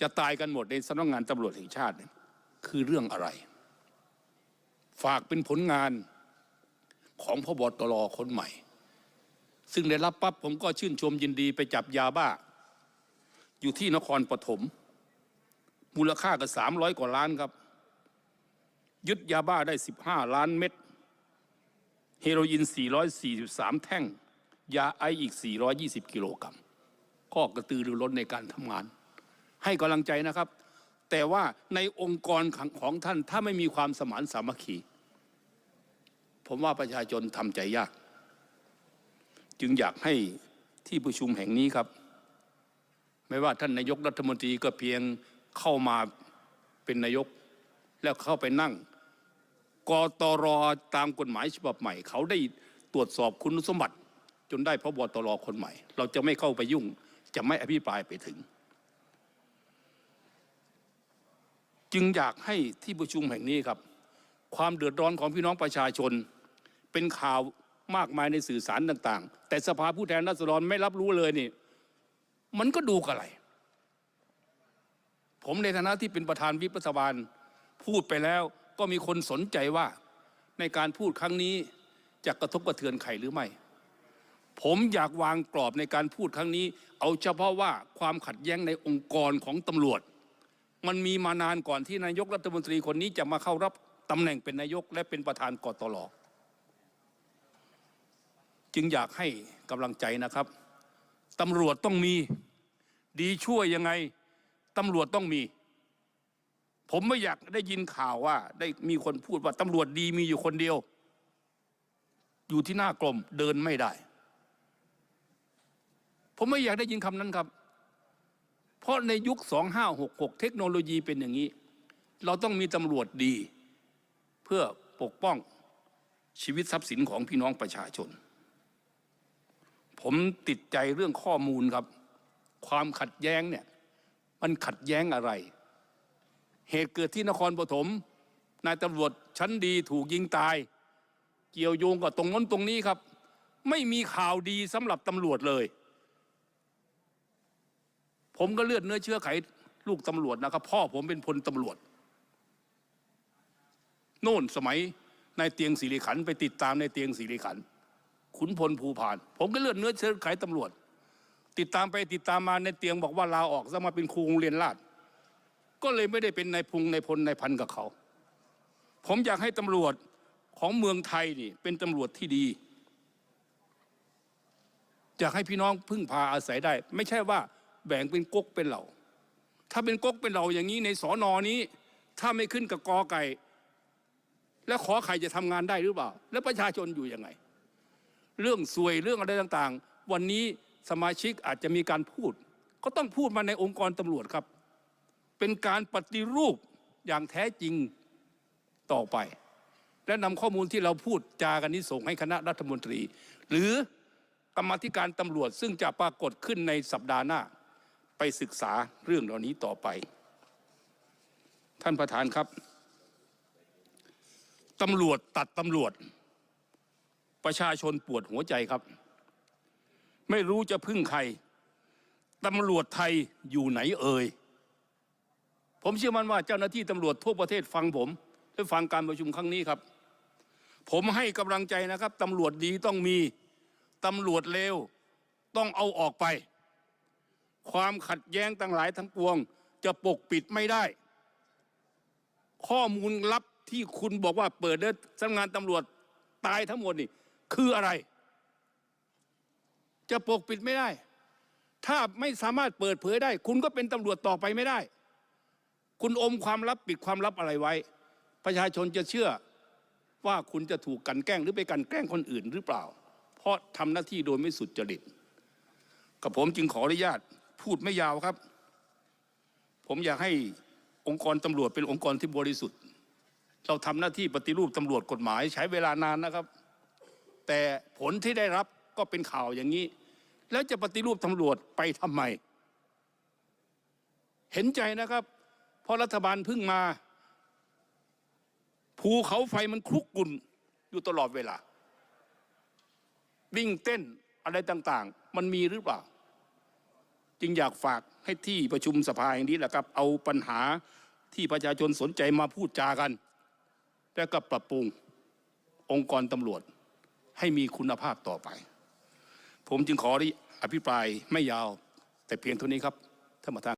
จะตายกันหมดในสำนักงานตำรวจแห่งชาติ คือเรื่องอะไร ฝากเป็นผลงานของพบตรคนใหม่ ซึ่งได้รับปั๊บผมก็ชื่นชมยินดีไปจับยาบ้า อยู่ที่นครปฐมมูลค่าก็สามร้อยกว่าล้านครับ ยึดยาบ้าได้สิบห้าล้านเม็ดเฮโรอีน 443 แท่ง ยาไออีก 420 กิโลกรัมก็กระตือรือร้นในการทำงาน ให้กำลังใจนะครับ แต่ว่าในองค์กรของของท่านถ้าไม่มีความสมานสามัคคี ผมว่าประชาชนทำใจยาก จึงอยากให้ที่ประชุมแห่งนี้ครับ ไม่ว่าท่านนายกรัฐมนตรีก็เพียงเข้ามาเป็นนายก แล้วเข้าไปนั่งกตรตามกฎหมายฉบับใหม่ เขาได้ตรวจสอบคุณสมบัติ จนได้พบตรคนใหม่ เราจะไม่เข้าไปยุ่ง จะไม่อภิปรายไปถึง จึงอยากให้ที่ประชุมแห่งนี้ครับ ความเดือดร้อนของพี่น้องประชาชน เป็นข่าวมากมายในสื่อสารต่าง ๆ แต่สภาผู้แทนราษฎรไม่รับรู้เลยนี่ มันก็ดูกอะไร ผมในฐานะที่เป็นประธานวิปรัฐบาลพูดไปแล้วก็มีคนสนใจว่าในการพูดครั้งนี้จะกระทบกระเทือนใครหรือไม่ ผมอยากวางกรอบในการพูดครั้งนี้ เอาเฉพาะว่าความขัดแย้งในองค์กรของตำรวจ มันมีมานานก่อนที่นายกรัฐมนตรีคนนี้จะมาเข้ารับตำแหน่งเป็นนายกและเป็นประธานกตลจึงอยากให้กำลังใจนะครับตำรวจต้องมีดีช่วยยังไงตำรวจต้องมี ผมไม่อยากได้ยินข่าวว่า ได้มีคนพูดว่าตำรวจดีมีอยู่คนเดียว อยู่ที่หน้ากรมเดินไม่ได้ ผมไม่อยากได้ยินคำนั้นครับ เพราะในยุค 2566 เทคโนโลยีเป็นอย่างนี้ เราต้องมีตำรวจดี เพื่อปกป้องชีวิตทรัพย์สินของพี่น้องประชาชน ผมติดใจเรื่องข้อมูลครับ ความขัดแย้งเนี่ยมันขัดแย้งอะไร เหตุเกิดที่นครปฐมนายตำรวจชั้นดีถูกยิงตาย เกี่ยวโยงกับตรงน้นตรงนี้ครับ ไม่มีข่าวดีสำหรับตำรวจเลย ผมก็เลือดเนื้อเชื้อไขลูกตำรวจนะครับ พ่อผมเป็นพลตำรวจ โน่นสมัยในเตียงสิริขันไปติดตามในเตียงสิริขัน ขุนพลภูพาน ผมก็เลือดเนื้อเชื้อไขตำรวจ ติดตามไปติดตามมาในเตียงบอกว่าลาออกซะมาเป็นครูโรงเรียนราชก็เลยไม่ได้เป็นนายพุงนายพลนายพันกับเขา ผมอยากให้ตำรวจของเมืองไทยนี่เป็นตำรวจที่ดีอยากให้พี่น้องพึ่งพาอาศัยได้ ไม่ใช่ว่า แบ่งเป็นก๊กเป็นเหล่า ถ้าเป็นก๊กเป็นเหล่าอย่างนี้ในสอนอนี้ ถ้าไม่ขึ้นกับกอไก่ แล้วขอใครจะทำงานได้หรือเปล่า แล้วประชาชนอยู่ยังไง เรื่องสวยเรื่องอะไรต่างๆ วันนี้สมาชิกอาจจะมีการพูด ก็ต้องพูดมาในองค์กรตำรวจครับ เป็นการปฏิรูปอย่างแท้จริงต่อไป และนำข้อมูลที่เราพูดจากันนี้ส่งให้คณะรัฐมนตรี หรือกรรมธิการตำรวจซึ่งจะปรากฏขึ้นในสัปดาห์หน้า ไปศึกษาเรื่องเหล่านี้ต่อไป ท่านประธานครับตำรวจตัดตำรวจ ประชาชนปวดหัวใจครับ ไม่รู้จะพึ่งใครตำรวจไทยอยู่ไหนเอ่ยผมเชื่อมั่นว่าเจ้าหน้าที่ตำรวจทั่วประเทศฟังผมและฟังการประชุมครั้งนี้ครับ ผมให้กำลังใจนะครับตำรวจดีต้องมีตำรวจเลวต้องเอาออกไป ความขัดแย้งต่างหลายทั้งปวง จะปกปิดไม่ได้ ข้อมูลลับที่คุณบอกว่าเปิดเดินสำนักงานตำรวจตายทั้งหมดนี่ คืออะไร จะปกปิดไม่ได้ ถ้าไม่สามารถเปิดเผยได้ คุณก็เป็นตำรวจต่อไปไม่ได้ คุณอมความลับปิดความลับอะไรไว้ ประชาชนจะเชื่อว่าคุณจะถูกกันแกล้งหรือไปกันแกล้งคนอื่นหรือเปล่า เพราะทำหน้าที่โดยไม่สุดจริตกับผมจึงขออนุญาต พูดไม่ยาวครับ ผมอยากให้องค์กรตำรวจเป็นองค์กรที่บริสุทธิ์ เราทำหน้าที่ปฏิรูปตำรวจกฎหมายใช้เวลานานนะครับ แต่ผลที่ได้รับก็เป็นข่าวอย่างนี้ แล้วจะปฏิรูปตำรวจไปทำไม เห็นใจนะครับ เพราะรัฐบาลเพิ่งมา ภูเขาไฟมันคลุกกลุ่นอยู่ตลอดเวลา วิ่งเต้นอะไรต่าง ๆ มันมีหรือเปล่า จึงอยากฝากให้ที่ประชุมสภาแห่งนี้แหละครับ เอาปัญหาที่ประชาชนสนใจมาพูดจากัน แล้วก็ปรับปรุงองค์กรตำรวจให้มีคุณภาพต่อไป ผมจึงขออภิปรายไม่ยาว แต่เพียงเท่านี้ครับท่านประธาน